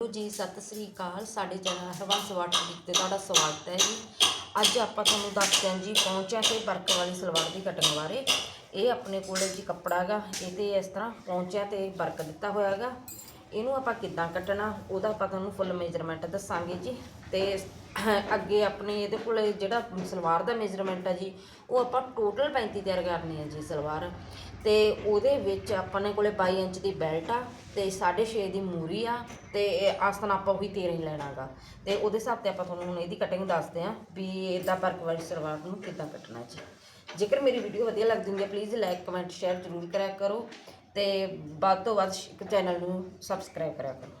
Hello ਜੀ, ਸਤਿ ਸ੍ਰੀ ਅਕਾਲ। ਸਾਡੇ channel Harvans water book ਤੇ ਤੁਹਾਡਾ ਸਵਾਗਤ ਹੈ ਜੀ। ਅੱਜ ਆਪਾਂ ਤੁਹਾਨੂੰ ਦੱਸਦੇ ਹਾਂ ਜੀ ਪਹੁੰਚਿਆ ਤੇ ਵਰਕ ਵਾਲੀ ਸਲਵਾਰ ਦੀ ਕਟਿੰਗ ਬਾਰੇ। ਇਹ ਆਪਣੇ ਕੋਲੇ ਜੀ ਕੱਪੜਾ ਹੈਗਾ। ਇਹ ਤੇ ਇਸ ਤਰ੍ਹਾਂ ਪਹੁੰਚਿਆ ਤੇ ਵਰਕ ਦਿੱਤਾ ਹੋਇਆ ਹੈਗਾ। ਇਹਨੂੰ ਆਪਾਂ ਕਿੱਦਾਂ ਕੱਟਣਾ, ਉਹਦਾ ਆਪਾਂ ਤੁਹਾਨੂੰ ਫੁੱਲ ਮੇਜਰਮੈਂਟ ਦੱਸਾਂਗੇ ਜੀ। ਤੇ ਅੱਗੇ ਆਪਣੇ ਇਹਦੇ ਕੋਲ ਜਿਹੜਾ ਸਲਵਾਰ ਦਾ ਮੇਜਰਮੈਂਟ ਆ ਜੀ, ਉਹ ਆਪਾਂ ਟੋਟਲ 35 ਤਿਆਰ ਕਰਨੀ ਹੈ ਜੀ ਸਲਵਾਰ। ਤੇ ਉਹਦੇ ਵਿੱਚ ਆਪਣੇ ਕੋਲੇ 22 ਇੰਚ ਦੀ ਬੈਲਟ ਆ, ਤੇ 6.5 ਦੀ ਮੂਰੀ ਆ, ਤੇ ਇਹ ਆਸਨ ਆਪਾਂ ਵੀ 13 ਹੀ ਲੈਣਾਗਾ। ਤੇ ਉਹਦੇ ਹਿਸਾਬ ਤੇ ਆਪਾਂ ਤੁਹਾਨੂੰ ਹੁਣ ਇਹਦੀ ਕਟਿੰਗ ਦੱਸਦੇ ਆਂ ਵੀ ਇਹਦਾ ਵਰਕ ਵਾਲੀ ਸਲਵਾਰ ਨੂੰ ਕਿੱਦਾਂ ਕੱਟਣਾ ਜੀ। ਜੇਕਰ ਮੇਰੀ ਵੀਡੀਓ ਵਧੀਆ ਲੱਗਦੀ ਹੁੰਦੀ ਹੈ ਪਲੀਜ਼ ਲਾਈਕ ਕਮੈਂਟ ਸ਼ੇਅਰ ਜ਼ਰੂਰ ਕਰਿਆ ਕਰੋ। ਤੇ ਵੱਧ ਤੋਂ ਵੱਧ ਚੈਨਲ ਨੂੰ ਸਬਸਕ੍ਰਾਈਬ ਕਰਿਆ ਕਰੋ।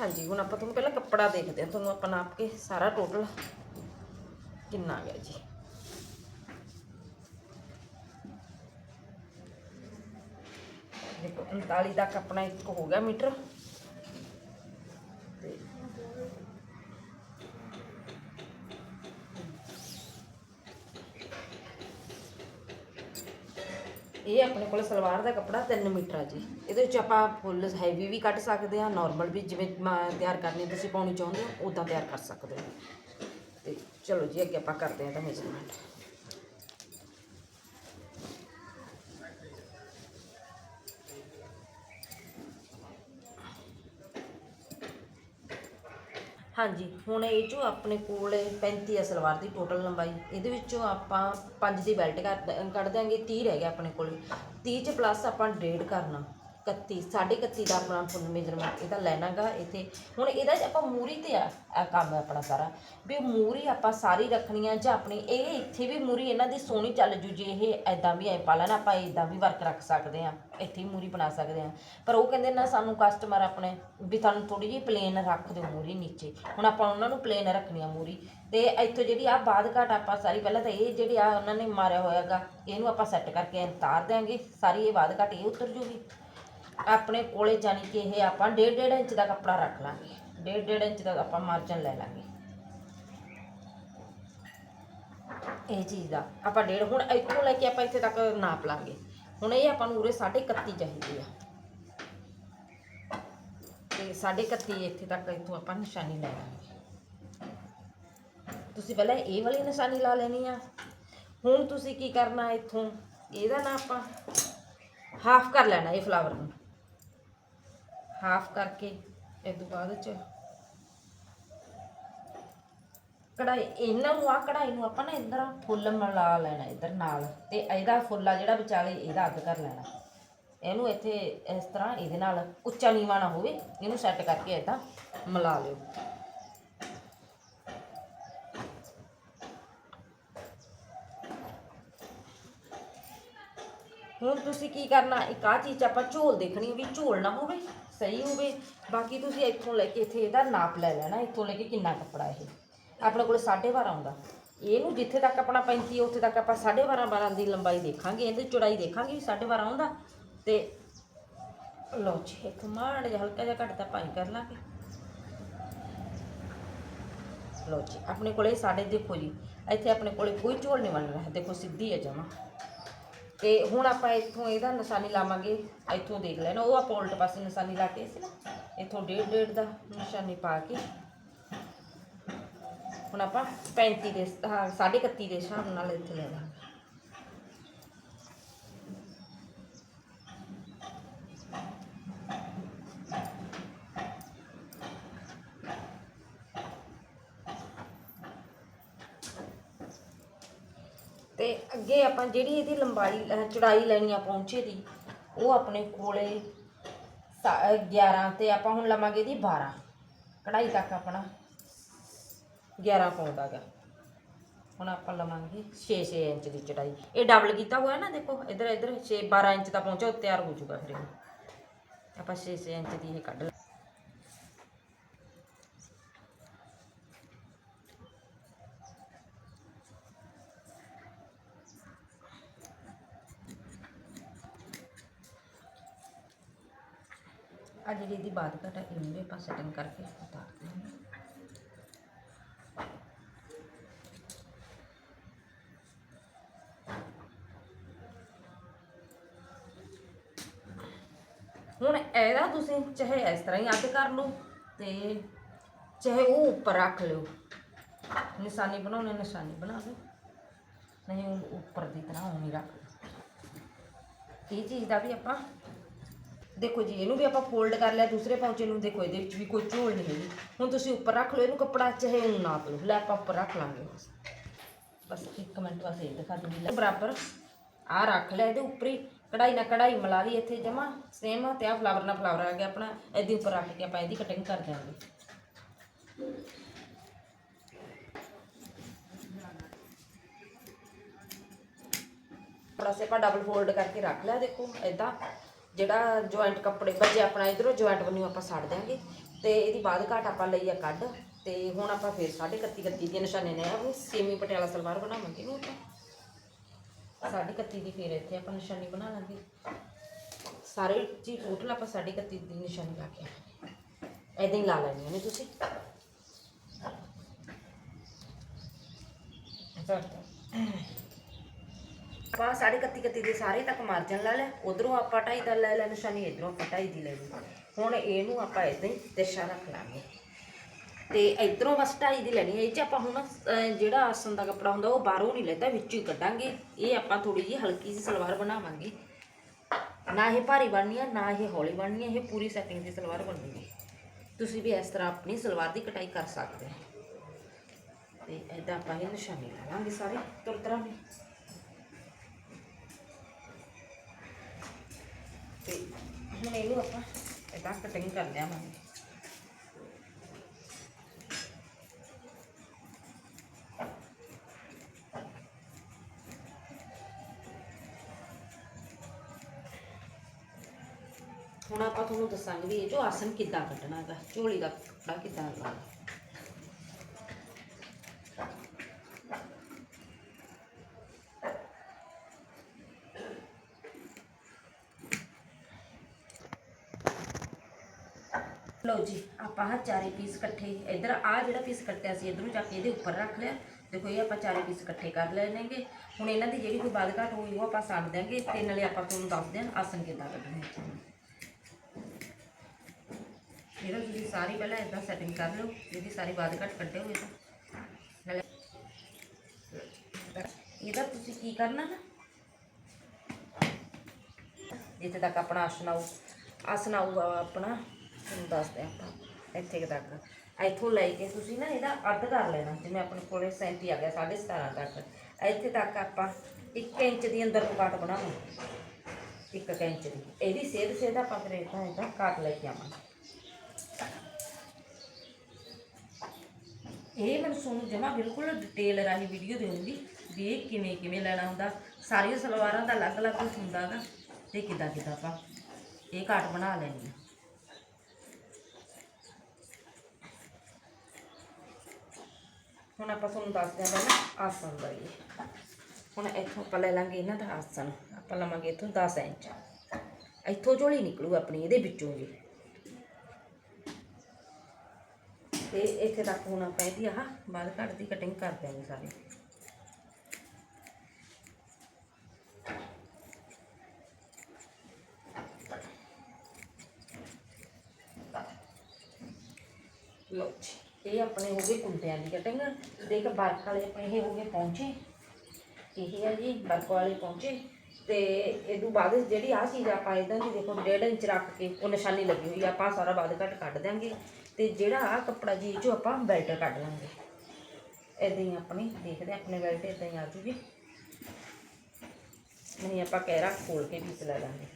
ਹਾਂਜੀ, ਹੁਣ ਆਪਾਂ ਤੁਹਾਨੂੰ ਪਹਿਲਾਂ ਕੱਪੜਾ ਦੇਖਦੇ ਹਾਂ। ਤੁਹਾਨੂੰ ਆਪਾਂ ਨਾਪ ਕੇ ਸਾਰਾ ਟੋਟਲ ਕਿੰਨਾ ਆ ਗਿਆ ਜੀ? ਦੇਖੋ 39 ਤੱਕ ਆਪਣਾ ਇੱਕ ਹੋ ਗਿਆ ਮੀਟਰ। ਆਪਣੇ ਕੋਲ ਸਲਵਾਰ ਦਾ ਕੱਪੜਾ 3 ਮੀਟਰ ਆ ਜੀ। ਇਹਦੇ ਵਿੱਚ ਆਪਾਂ ਫੁੱਲ ਹੈਵੀ ਵੀ ਕੱਟ ਸਕਦੇ ਆ ਨਾਰਮਲ ਵੀ ਜਿਵੇਂ ਮ- ਤਿਆਰ ਕਰਨੀ ਤੁਸੀਂ ਪਾਉਣੀ ਚਾਹੁੰਦੇ ਹੋ ਉਦਾਂ ਤਿਆਰ ਕਰ ਸਕਦੇ ਹੋ। ਤੇ ਚਲੋ ਜੀ, ਅੱਗੇ ਆਪਾਂ ਕਰਦੇ ਹਾਂ ਤਾਂ ਮੇਜਰਮੈਂਟ ਹਾਂਜੀ, ਹੁਣ ਇਹ ਚੋਂ ਆਪਣੇ ਕੋਲ 35 ਆ ਸਲਵਾਰ ਦੀ ਟੋਟਲ ਲੰਬਾਈ। ਇਹਦੇ ਵਿੱਚੋਂ ਆਪਾਂ 5 ਦੀ ਬੈਲਟ ਕੱਢ ਕੱਢ ਦਿਆਂਗੇ 30 ਰਹਿ ਗਿਆ ਆਪਣੇ ਕੋਲ। 30 ਚ ਪਲੱਸ ਆਪਾਂ ਡੇਢ ਕਰਨਾ। 31 31 ਦਾ ਆਪਣਾ ਫੁੱਲ ਮੇਜਰਮੈਂਟ ਇਹਦਾ ਲੈਣਾਗਾ ਇੱਥੇ। ਹੁਣ ਇਹਦਾ ਜੇ ਆਪਾਂ ਮੂਰੀ ਤੇ ਆ ਆ ਕੰਮ ਹੈ ਆਪਣਾ ਸਾਰਾ। ਵੀ ਮੂਰੀ ਆਪਾਂ ਸਾਰੀ ਰੱਖਣੀ ਆ ਜਾਂ ਆਪਣੀ, ਇਹ ਇੱਥੇ ਵੀ ਮੂਰੀ ਇਹਨਾਂ ਦੀ ਸੋਹਣੀ ਚੱਲ ਜੂ, ਜੇ ਇਹ ਐਦਾਂ ਵੀ ਐ ਪਾ ਲੈਣਾ ਆਪਾਂ ਐਦਾਂ ਵੀ ਵਰਕ ਰੱਖ ਸਕਦੇ ਆ ਇੱਥੇ ਵੀ ਮੂਰੀ ਬਣਾ ਸਕਦੇ ਆ ਪਰ ਉਹ ਕਹਿੰਦੇ ਨਾ ਸਾਨੂੰ ਕਸਟਮਰ ਆਪਣੇ, ਵੀ ਤੁਹਾਨੂੰ ਥੋੜੀ ਜਿਹੀ ਪਲੇਨ ਰੱਖ ਦਿਓ ਮੂਰੀ ਨੀਚੇ। ਹੁਣ ਆਪਾਂ ਉਹਨਾਂ ਨੂੰ ਪਲੇਨ ਰੱਖਣੀ ਆ ਮੂਰੀ। ਤੇ ਇੱਥੋਂ ਜਿਹੜੀ ਆ ਬਾਦ ਘਾਟ ਆਪਾਂ ਸਾਰੀ ਪਹਿਲਾਂ ਤਾਂ ਇਹ ਜਿਹੜੀ ਆ ਉਹਨਾਂ ਨੇ ਮਾਰਿਆ ਹੋਇਆਗਾ, ਇਹਨੂੰ ਆਪਾਂ ਸੈੱਟ ਕਰਕੇ ਉਤਾਰ ਦਿਆਂਗੇ। ਸਾਰੀ ਇਹ ਬਾਦ ਘਾਟ ਇਹ ਉਤਰ ਜੂਗੀ। ਆਪਣੇ ਕੋਲੇ ਜਾਣੀ ਕਿ ਇਹ ਆਪਾਂ ਡੇਢ ਡੇਢ ਇੰਚ ਦਾ ਕੱਪੜਾ ਰੱਖ ਲਾਂਗੇ। ਡੇਢ ਡੇਢ ਇੰਚ ਦਾ ਆਪਾਂ ਮਾਰਜਨ ਲੈ ਲਾਂਗੇ। ਇਹ ਚੀਜ਼ ਦਾ ਆਪਾਂ ਡੇਢ, ਹੁਣ ਇੱਥੋਂ ਲੈ ਕੇ ਆਪਾਂ ਇੱਥੇ ਤੱਕ ਨਾਪ ਲਾਂਗੇ। ਹੁਣ ਇਹ ਆਪਾਂ ਨੂੰ ਉਰੇ 31 ਚਾਹੀਦੀ ਆ। ਤੇ 31 ਇੱਥੇ ਤੱਕ ਇੱਥੋਂ ਆਪਾਂ ਨਿਸ਼ਾਨੀ ਲੈ ਲਾਂਗੇ। ਤੁਸੀਂ ਪਹਿਲਾਂ ਇਹ ਵਾਲੀ ਨਿਸ਼ਾਨੀ ਲਾ ਲੈਣੀ ਆ। ਹੁਣ ਤੁਸੀਂ ਕੀ ਕਰਨਾ ਇੱਥੋਂ? ਇਹਦਾ ਨਾ ਆਪਾਂ ਹਾਫ ਕਰ ਲੈਣਾ ਇਹ ਫਲਾਵਰ ਨੂੰ। ਹਾਫ ਕਰਕੇ ਇਸ ਤੋਂ ਬਾਅਦ ਚ ਕਢਾਈ ਇਹਨਾਂ ਨੂੰ ਆ ਕਢਾਈ ਨੂੰ ਆਪਾਂ ਨਾ ਇਧਰ ਫੁੱਲ ਮਿਲਾ ਲੈਣਾ, ਇਧਰ ਨਾਲ ਤੇ ਇਹਦਾ ਫੁੱਲ ਜਿਹੜਾ ਵਿਚਾਲੇ ਇਹਦਾ ਅੱਧ ਕਰ ਲੈਣਾ। ਇਹਨੂੰ ਇੱਥੇ ਇਸ ਤਰ੍ਹਾਂ ਇਹਦੇ ਨਾਲ ਉੱਚਾ ਨੀਵਾ ਨਾ ਹੋਵੇ, ਇਹਨੂੰ ਸੈੱਟ ਕਰਕੇ ਇਦਾਂ ਮਿਲਾ ਲਿਓ। ਹੁਣ ਤੁਸੀਂ ਕੀ ਕਰਨਾ, ਇੱਕ ਆ ਚੀਜ਼ ਆਪਾਂ ਝੋਲ ਦੇਖਣੀ ਵੀ ਝੋਲ ਨਾ ਹੋਵੇ। ਸਹੀ ਹੋਵੇ, ਬਾਕੀ ਤੁਸੀਂ ਇੱਥੋਂ ਲੈ ਕੇ, ਇੱਥੇ ਇਹਦਾ ਨਾਪ ਲੈ ਲੈਣਾ, ਇੱਥੋਂ ਲੈ ਕੇ ਕਿੰਨਾ ਕੱਪੜਾ ਇਹ। ਆਪਣੇ ਕੋਲ 12.5 ਆਉਂਦਾ ਇਹਨੂੰ ਜਿੱਥੇ ਤੱਕ ਆਪਣਾ 35 ਉੱਥੇ ਤੱਕ ਆਪਾਂ 12.5 12 ਦੀ ਲੰਬਾਈ ਦੇਖਾਂਗੇ, ਇਹਦੀ ਚੌੜਾਈ ਦੇਖਾਂਗੇ ਵੀ 12.5 ਆਉਂਦਾ ਤੇ ਲਓ ਜੀ ਇੱਕ ਮਾੜ ਜਿਹਾ, ਹਲਕਾ ਜਿਹਾ ਘੱਟ ਤਾਂ ਪਾਈ ਕਰ ਲਾਂਗੇ। ਲਓ ਜੀ, ਆਪਣੇ ਕੋਲੇ ਸਾਡੇ ਦੇਖੋ ਜੀ। ਇੱਥੇ ਆਪਣੇ ਕੋਲੇ ਕੋਈ ਝੋਲ ਨਹੀਂ ਬਣ ਰਿਹਾ ਦੇਖੋ ਸਿੱਧੀ ਹੈ ਜਮਾ। ਤੇ ਹੁਣ ਆਪਾਂ ਇੱਥੋਂ ਇਹਦਾ ਨਿਸ਼ਾਨੀ ਲਾਵਾਂਗੇ, ਇੱਥੋਂ ਦੇਖ ਲੈਣਾ। ਉਹ ਆਪਾਂ ਉਲਟ ਪਾਸੇ ਨਿਸ਼ਾਨੀ ਲਾ ਕੇ ਸੀ ਨਾ, ਇੱਥੋਂ ਡੇਢ ਡੇਢ ਦਾ ਨਿਸ਼ਾਨੀ ਪਾ ਕੇ। ਹੁਣ ਆਪਾਂ 35 ਦੇ, ਹਾਂ 31 ਦੇ ਹਿਸਾਬ ਨਾਲ ਇੱਥੇ ਲੈ ਲਾਂਗੇ। ਤੇ ਆਪਾਂ ਜਿਹੜੀ ਇਹਦੀ ਲੰਬਾਈ, ਅਹ ਚੌੜਾਈ ਲੈਣੀ ਆ ਪੌਂਚੇ ਦੀ, ਉਹ ਆਪਣੇ ਕੋਲੇ ਸਾ- 11 ਤੇ ਆਪਾਂ ਹੁਣ ਲਵਾਂਗੇ ਇਹਦੀ 12 ਕਢਾਈ ਤੱਕ ਆਪਣਾ 11 ਪਾਉਂਦਾ ਗਾ ਹੁਣ ਆਪਾਂ ਲਵਾਂਗੇ 6-6 ਇੰਚ ਦੀ ਚੜਾਈ। ਇਹ ਡਬਲ ਕੀਤਾ ਹੋਇਆ ਨਾ ਦੇਖੋ ਇਧਰ ਇਧਰ 6 12 ਇੰਚ ਦਾ ਪਹੁੰਚਾ ਉਹ ਤਿਆਰ ਹੋ ਜਾਊਗਾ ਫਿਰ ਇਹ। ਆਪਾਂ 6-6 ਇੰਚ ਦੀ ਇਹ ਕੱਢ ਆ ਜਿਹੜੀ ਇਹਦੀ ਬਾਤ ਘਟਾ ਹੈ ਇਹਨੂੰ ਵੀ ਆਪਾਂ ਸੈਟਿੰਗ ਕਰਕੇ ਉਤਾਰ ਦਿਆਂਗੇ ਹੁਣ ਇਹਦਾ ਤੁਸੀਂ ਚਾਹੇ ਇਸ ਤਰ੍ਹਾਂ ਹੀ ਅੱਧ ਕਰ ਲਓ ਤੇ ਚਾਹੇ ਉਹ ਉੱਪਰ ਰੱਖ ਲਿਓ। ਨਿਸ਼ਾਨੀ ਬਣਾਉਣੇ ਨਿਸ਼ਾਨੀ ਬਣਾ ਲਓ ਨਹੀਂ, ਉਹ ਉੱਪਰ ਦੀ ਤਰ੍ਹਾਂ ਉਵੇਂ ਹੀ ਰੱਖ ਲਓ ਇਹ ਚੀਜ਼ ਦਾ ਵੀ ਆਪਾਂ ਦੇਖੋ ਜੀ, ਇਹਨੂੰ ਵੀ ਆਪਾਂ ਫੋਲਡ ਕਰ ਲਿਆ ਦੂਸਰੇ ਪੌਂਚੇ ਨੂੰ, ਦੇਖੋ ਇਹਦੇ ਵਿੱਚ ਵੀ ਕੋਈ ਝੋਲ ਨਹੀਂ ਹੈਗੀ। ਹੁਣ ਤੁਸੀਂ ਉੱਪਰ ਰੱਖ ਲਓ ਇਹਨੂੰ ਕੱਪੜਾ, ਚਾਹੇ ਉਹ ਨਾਪ ਲਓ ਲੈ ਆਪਾਂ ਉੱਪਰ ਰੱਖ ਲਾਂਗੇ ਬਸ। ਬਸ ਇੱਕ ਮਿੰਟ ਬਸ ਇਹ ਦਿਖਾ ਦੂੰਗੀ ਲੈ ਬਰਾਬਰ। ਆ ਰੱਖ ਲਿਆ ਇਹਦੇ ਉੱਪਰ ਹੀ। ਕਢਾਈ ਨਾਲ ਕਢਾਈ ਮਿਲਾ ਲਈ ਇੱਥੇ ਜਮਾ। ਸੇਮ ਤੇ ਆ ਫਲਾਵਰ ਨਾਲ ਫਲਾਵਰ ਆ ਗਿਆ ਆਪਣਾ। ਇਹਦੇ ਉੱਪਰ ਰੱਖ ਕੇ ਆਪਾਂ ਇਹਦੀ ਕਟਿੰਗ ਕਰ ਦਿਆਂਗੇ। ਬੜਾ ਆਪਾਂ ਡਬਲ ਫੋਲਡ ਕਰਕੇ ਰੱਖ ਲਿਆ, ਦੇਖੋ ਐਦਾਂ ਜਿਹੜਾ ਜੁਆਇੰਟ ਕੱਪੜੇ ਬਚੇ ਆਪਣਾ ਇਧਰੋਂ ਜੁਆਇੰਟ ਬਣਿਓ ਆਪਾਂ ਛੱਡ ਦਿਆਂਗੇ। ਤੇ ਇਹਦੀ ਬਾਅਦ ਘਾਟ ਆਪਾਂ ਲਈ ਆ ਕੱਢ। ਤੇ ਹੁਣ ਆਪਾਂ ਫੇਰ 31 31 ਦੀ ਨਿਸ਼ਾਨੇ ਨੇ। ਆ ਸੇਮੀ ਪਟਿਆਲਾ ਸਲਵਾਰ ਬਣਾਵਾਂਗੇ ਨੂੰ ਆਪਾਂ ਸਾਢੇ 31 ਦੀ ਫੇਰ ਇੱਥੇ ਆਪਾਂ ਨਿਸ਼ਾਨੀ ਬਣਾ ਲਾਂਗੇ। ਸਾਰੇ ਜੀ ਟੋਟਲ ਆਪਾਂ ਸਾਢੇ 31 ਦੀ ਨਿਸ਼ਾਨੀ ਲਾ ਕੇ ਐਦਾਂ ਹੀ ਲਾ ਲੈਣੀ ਨੇ ਤੁਸੀਂ। ਆਪਾਂ ਸਾਢੇ 31 31 ਦੇ ਸਾਰੇ ਤੱਕ ਮਾਰਜਨ ਲਾ ਲਿਆ। ਉਧਰੋਂ ਆਪਾਂ ਢਾਈ ਦਾ ਲੈ ਲਿਆ ਨਿਸ਼ਾਨੀ ਇਧਰੋਂ ਆਪਾਂ ਢਾਈ ਦੀ ਲੈ ਲਈ। ਹੁਣ ਇਹਨੂੰ ਆਪਾਂ ਇਦਾਂ ਹੀ ਤਿਰਛਾ ਰੱਖ ਲਾਂਗੇ। ਤੇ ਇਧਰੋਂ ਬਸ ਢਾਈ ਦੀ ਲੈਣੀ ਹੈ। ਇਹ ਚ ਆਪਾਂ ਹੁਣ ਅਹ, ਜਿਹੜਾ ਆਸਨ ਦਾ ਕੱਪੜਾ ਹੁੰਦਾ ਉਹ ਬਾਹਰੋਂ ਨਹੀਂ ਲੈਂਦਾ ਵਿੱਚੋਂ ਹੀ ਕੱਢਾਂਗੇ। ਇਹ ਆਪਾਂ ਥੋੜੀ ਜਿਹੀ ਹਲਕੀ ਜਿਹੀ ਸਲਵਾਰ ਬਣਾਵਾਂਗੇ। ਨਾ ਇਹ ਭਾਰੀ ਬਣਨੀ ਹੈ ਨਾ ਇਹ ਹੌਲੀ ਬਣਨੀ ਹੈ ਇਹ ਪੂਰੀ ਸੈਟਿੰਗ ਦੀ ਸਲਵਾਰ ਬਣਨੀ ਹੈ ਤੁਸੀਂ ਵੀ ਇਸ ਤਰ੍ਹਾਂ ਆਪਣੀ ਸਲਵਾਰ ਦੀ ਕਟਾਈ ਕਰ ਸਕਦੇ ਹੋ। ਤੇ ਇਦਾਂ ਆਪਾਂ ਇਹ ਨਿਸ਼ਾਨੀ ਲਾ ਲਾਂਗੇ ਸਾਰੇ ਤੁਰ ਤਰ੍ਹਾਂ ਵੀ। ਤੇ ਹੁਣ ਇਹਨੂੰ ਆਪਾਂ। ਇਦਾਂ ਕਟਿੰਗ ਕਰ ਲਿਆਵਾਂਗੇ ਹੁਣ ਆਪਾਂ ਤੁਹਾਨੂੰ ਦੱਸਾਂਗੇ ਵੀ ਇਹ ਜੋ ਆਸਨ ਕਿੱਦਾਂ ਕੱਢਣਾ ਹੈਗਾ, ਝੋਲੀ ਦਾ ਕੱਪੜਾ ਕਿੱਦਾਂ ਲਾਉਣਾ ਲਓ ਜੀ, ਆਪਾਂ ਆਹ ਚਾਰੇ ਪੀਸ ਇਕੱਠੇ, ਇਧਰ ਆ ਜਿਹੜਾ ਪੀਸ ਕੱਟਿਆ ਸੀ, ਇਧਰੋਂ ਜਾ ਕੇ ਇਹਦੇ ਉੱਪਰ ਰੱਖ ਲਿਆ, ਦੇਖੋ ਇਹ ਆਪਾਂ ਚਾਰੇ ਪੀਸ ਇਕੱਠੇ ਕਰ ਲੈਣਗੇ ਹੁਣ ਇਹਨਾਂ ਦੀ ਜਿਹੜੀ ਕੋਈ ਵੱਧ ਘੱਟ ਹੋਈ, ਉਹ ਆਪਾਂ ਸਾਂਭ ਦਿਆਂਗੇ ਤੇ ਨਾਲੇ ਆਪਾਂ ਤੁਹਾਨੂੰ ਦੱਸਦੇ ਹਾਂ ਆਸਨ ਕਿੱਦਾਂ ਕੱਢਣਾ ਹੈ ਇਹਦਾ ਤੁਸੀਂ ਸਾਰੀ ਪਹਿਲਾਂ ਇਦਾਂ ਸੈਟਿੰਗ ਕਰ ਲਓ ਜਿਹਦੀ ਸਾਰੀ ਬਾਦ ਘੱਟ ਕੱਢੇ ਹੋਏ ਤਾਂ ਇਹਦਾ ਤੁਸੀਂ ਕੀ ਕਰਨਾ ਨਾ ਜਿੱਥੇ ਤੱਕ ਆਪਣਾ ਆਸਨ ਆਊ ਆਸਨ ਆਊਗਾ ਆਪਣਾ। ਤੁਹਾਨੂੰ ਦੱਸਦੇ ਆਪਾਂ, ਇੱਥੇ ਤੱਕ। ਇੱਥੋਂ ਲੈ ਕੇ ਤੁਸੀਂ ਨਾ ਇਹਦਾ ਅੱਧ ਕਰ ਲੈਣਾ, ਜਿਵੇਂ ਆਪਣੇ ਕੋਲੇ 37 ਆ ਗਿਆ 17.5 ਤੱਕ। ਇੱਥੇ ਤੱਕ ਆਪਾਂ 1 ਇੰਚ ਦੀ ਅੰਦਰ ਨੂੰ ਕਾਟ ਬਣਾਵਾਂਗੇ 1 ਇੰਚ ਦੀ। ਇਹਦੀ ਸੇਧ ਸੇਧ ਆਪਾਂ ਫਿਰ ਇਦਾਂ ਇਦਾਂ ਕਾਟ ਲੈ ਕੇ ਆਵਾਂਗੇ। ਇਹ ਮੈਨੂੰ ਤੁਹਾਨੂੰ ਜਮਾ ਬਿਲਕੁਲ ਡਿਟੇਲ ਰਾਹੀਂ ਵੀਡੀਓ ਦੇਵਾਂਗੀ ਵੀ ਇਹ ਕਿਵੇਂ ਕਿਵੇਂ ਲੈਣਾ ਹੁੰਦਾ। ਸਾਰੀਆਂ ਸਲਵਾਰਾਂ ਦਾ ਅਲੱਗ-ਅਲੱਗ ਹੁੰਦਾ ਗਾ। ਤੇ ਕਿੱਦਾਂ ਕਿੱਦਾਂ ਆਪਾਂ ਇਹ ਕਾਟ ਬਣਾ ਲੈਣੀ ਹੁਣ ਆਪਾਂ ਤੁਹਾਨੂੰ ਦੱਸਦੇ ਹਾਂ ਪਹਿਲਾਂ ਆਸਣ ਦਾ ਇਹ ਹੁਣ ਇੱਥੋਂ ਆਪਾਂ ਲੈ ਲਾਂਗੇ ਇਹਨਾਂ ਦਾ ਆਸਣ। ਆਪਾਂ ਲਵਾਂਗੇ ਇੱਥੋਂ 10 ਇੰਚ। ਇੱਥੋਂ ਝੋਲੀ ਨਿਕਲੂ ਆਪਣੀ, ਇਹਦੇ ਵਿੱਚੋਂ ਜੀ। ਤੇ ਇੱਥੇ ਤੱਕ ਹੁਣ ਆਪਾਂ ਇਹਦੀ ਆਹ ਬਾਅਦ ਘੱਟ ਦੀ ਕਟਿੰਗ ਕਰ ਦਿਆਂਗੇ ਸਾਰੀ। ਲਓ ਜੀ। ਇਹ ਆਪਣੇ ਹੋ ਗਏ ਕੁੰਟਿਆਂ ਦੀ ਕਟਿੰਗ ਦੇਖ ਬਰਕ ਵਾਲੇ ਆਪਣੇ ਇਹ ਹੋ ਗਏ ਪਹੁੰਚੇ ਇਹ ਹੈ ਜੀ ਬਰਕ ਵਾਲੇ ਪਹੁੰਚੇ ਤੇ ਇਹ ਤੋਂ ਬਾਅਦ ਜਿਹੜੀ ਆ ਚੀਜ਼ ਆਪਾਂ ਇਦਾਂ ਦੀ ਦੇਖੋ 1.5 ਇੰਚ ਰੱਖ ਕੇ ਉਹ ਨਿਸ਼ਾਨੀ ਲੱਗੀ ਹੋਈ ਆ, ਆਪਾਂ ਸਾਰਾ ਬਾਅਦ ਘੱਟ ਕੱਢ ਦਾਂਗੇ ਤੇ ਜਿਹੜਾ ਆ ਕੱਪੜਾ ਜੀ ਚੋਂ ਆਪਾਂ ਬੈਲਟ ਕੱਢ ਲਾਂਗੇ। ਇਦਾਂ ਹੀ ਆਪਣੀ ਦੇਖਦੇ ਹਾਂ ਆਪਣੇ ਬੈਲਟ ਇਦਾਂ ਹੀ ਆ ਜੂਗੀ। ਨਹੀਂ ਆਪਾਂ ਕਹਿਰਾ ਖੋਲ ਕੇ ਪੀਸ ਲੈ ਲਾਂਗੇ।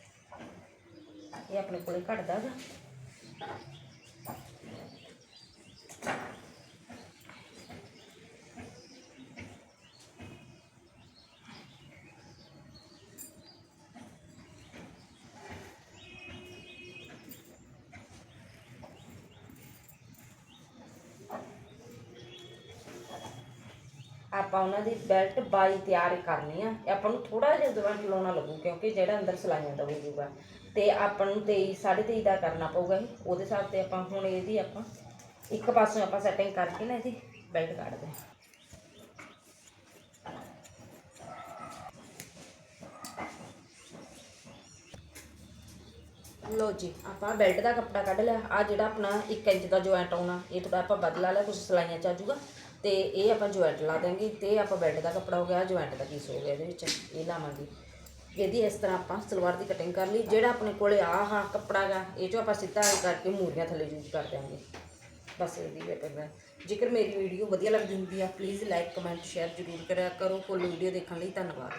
ਇਹ ਆਪਣੇ ਕੋਲੇ ਘਟਦਾ ਗਾ। ਆਪਾਂ ਉਹਨਾਂ ਦੀ ਬੈਲਟ ਬਾਈ ਤਿਆਰ ਕਰਨੀ ਆ ਇਹ ਆਪਾਂ ਨੂੰ ਥੋੜਾ ਜਿਹਾ ਜਵਾਂਟ ਲਾਉਣਾ ਲੱਗੂ, ਕਿਉਂਕਿ ਜਿਹੜਾ ਅੰਦਰ ਸਲਾਈਆਂ ਦਾ ਹੋ ਜਾਊਗਾ। ਤੇ ਆਪਾਂ ਨੂੰ 23 23.5 ਦਾ ਕਰਨਾ ਪਊਗਾ ਇਹ ਉਹਦੇ ਹਿਸਾਬ ਤੇ ਆਪਾਂ ਹੁਣ ਇਹਦੀ ਆਪਾਂ ਇੱਕ ਪਾਸੋਂ ਆਪਾਂ ਸੈਟਿੰਗ ਕਰਕੇ ਨਾ ਇਹਦੀ ਬੈਲਟ ਕੱਢਦੇ ਹਾਂ। ਲੋ ਜੀ, ਆਪਾਂ ਬੈਲਟ ਦਾ ਕੱਪੜਾ ਕੱਢ ਲਿਆ। ਆ ਜਿਹੜਾ ਆਪਣਾ 1 ਇੰਚ ਦਾ ਜੁਆਇੰਟ ਆਉਣਾ, ਇਹ ਥੋੜਾ ਆਪਾਂ ਬਦਲਾ ਲਿਆ ਕੁਝ ਸਲਾਈਆਂ ਚ ਆ ਜਾਊਗਾ। ਤੇ ਇਹ ਆਪਾਂ ਜੁਆਇੰਟ ਲਾ ਦਾਂਗੇ ਤੇ ਆਪਾਂ ਬੈਲਟ ਦਾ ਕੱਪੜਾ ਹੋ ਗਿਆ ਜੁਆਇੰਟ ਦਾ ਪੀਸ ਹੋ ਗਿਆ ਇਹਦੇ ਵਿੱਚ, ਇਹ ਲਾਵਾਂਗੇ। ਇਹਦੀ ਇਸ ਤਰ੍ਹਾਂ ਆਪਾਂ ਸਲਵਾਰ ਦੀ ਕਟਿੰਗ ਕਰ ਲਈ, ਜਿਹੜਾ ਆਪਣੇ ਕੋਲੇ ਆਹ ਹਾਂ ਕੱਪੜਾ ਗਾ ਇਹ ਚੋਂ ਆਪਾਂ ਸਿੱਧਾ ਕਰਕੇ ਮੂਰੀਆਂ ਥੱਲੇ ਯੂਜ਼ ਕਰ ਦਿਆਂਗੇ। ਬਸ ਇਹਦੀ ਵੇਟਰ ਹੈ ਜੇਕਰ ਮੇਰੀ ਵੀਡੀਓ ਵਧੀਆ ਲੱਗਦੀ ਹੁੰਦੀ ਆ ਪਲੀਜ਼ ਲਾਈਕ ਕਮੈਂਟ ਸ਼ੇਅਰ ਜ਼ਰੂਰ ਕਰਿਆ ਕਰੋ। ਫੁੱਲ ਵੀਡੀਓ ਦੇਖਣ ਲਈ ਧੰਨਵਾਦ।